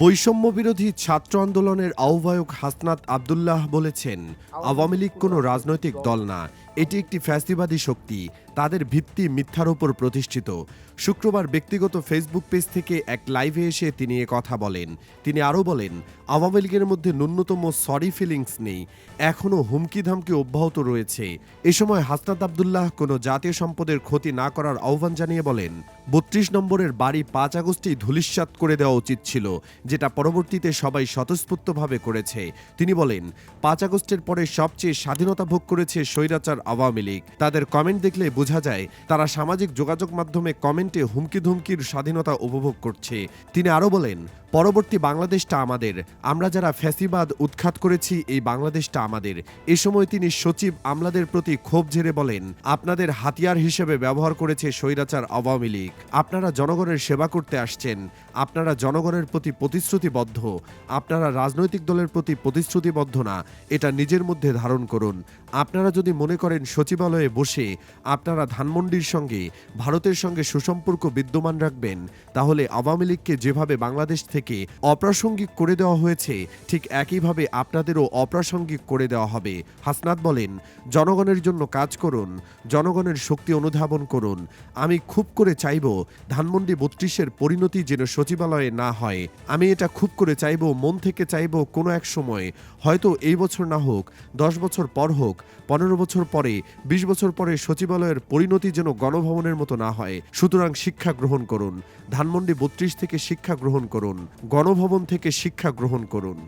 বৈষম্য বিরোধী ছাত্র আন্দোলনের আহ্বায়ক হাসনাত আবদুল্লাহ বলেছেন, আওয়ামী লীগ কোনো রাজনৈতিক দল না। এটি একটি ফ্যাসিবাদী শক্তি। তাদের ভিত্তি মিথ্যার উপর প্রতিষ্ঠিত। শুক্রবার ব্যক্তিগত ফেসবুক পেজ থেকে এক লাইভে এসে তিনি এ কথা বলেন। তিনি আরও বলেন, আওয়ামী লীগের মধ্যে ন্যূনতম সরি ফিলিংস নেই। এখনও হুমকি ধামকি অব্যাহত রয়েছে। এ সময় হাসনাত আবদুল্লাহ কোনো জাতীয় সম্পদের ক্ষতি না করার আহ্বান জানিয়ে বলেন, বত্রিশ নম্বরের বাড়ি পাঁচ আগস্টেই ধূলিসাৎ করে দেওয়া উচিত ছিল। যেটা পরবর্তীতে সবাই স্বতঃস্ফূর্তভাবে করেছে। তিনি বলেন, পাঁচ আগস্টের পরে সবচেয়ে স্বাধীনতা ভোগ করেছে স্বৈরাচার আওয়ামী লীগ। তাদের কমেন্ট দেখলে বোঝা যায়, তারা সামাজিক যোগাযোগ মাধ্যমে কমেন্টে হুমকি ধুমকির স্বাধীনতা উপভোগ করছে। তিনি আরও বলেন পরবর্তী বাংলাদেশটা আমাদের। আমরা যারা ফ্যাসিবাদ উৎখাত করেছি, এই বাংলাদেশটা আমাদের। এ সময় তিনি সচিব আমলাদের প্রতি ক্ষোভ ঝেড়ে বলেন, আপনাদের হাতিয়ার হিসেবে ব্যবহার করেছে স্বৈরাচার আওয়ামী লীগ। আপনারা জনগণের সেবা করতে আসছেন। আপনারা জনগণের প্রতি প্রতিশ্রুতিবদ্ধ। আপনারা রাজনৈতিক দলের প্রতি প্রতিশ্রুতিবদ্ধ না। এটা নিজের মধ্যে ধারণ করুন। আপনারা যদি মনে করেন সচিবালয়ে বসে আপনারা ধানমন্ডির সঙ্গে, ভারতের সঙ্গে সুসম্পর্ক বিদ্যমান রাখবেন, তাহলে আওয়ামী লীগকে যেভাবে বাংলাদেশ থেকে অপ্রাসঙ্গিক করে দেওয়া হয়েছে। ঠিক একইভাবে আপনাদেরও অপ্রাসঙ্গিক করে দেওয়া হবে। হাসনাত বলেন, জনগণের জন্য কাজ করুন, জনগণের শক্তি অনুধাবন করুন। আমি খুব করে চাইব ধানমন্ডি বত্রিশের পরিণতি যেন সচিবালয়ে না হয়। আমি এটা খুব করে চাইব, মন থেকে চাইব কোনো এক সময়। হয়তো এই বছর না হোক, দশ বছর পর হোক, পনেরো বছর পরে, বিশ বছর পরে সচিবালয়ের পরিণতি যেন গণভবনের মতো না হয়। সুতরাং শিক্ষা গ্রহণ করুন। ধানমন্ডি বত্রিশ থেকে শিক্ষা গ্রহণ করুন। গণভবন থেকে শিক্ষা গ্রহণ করুন।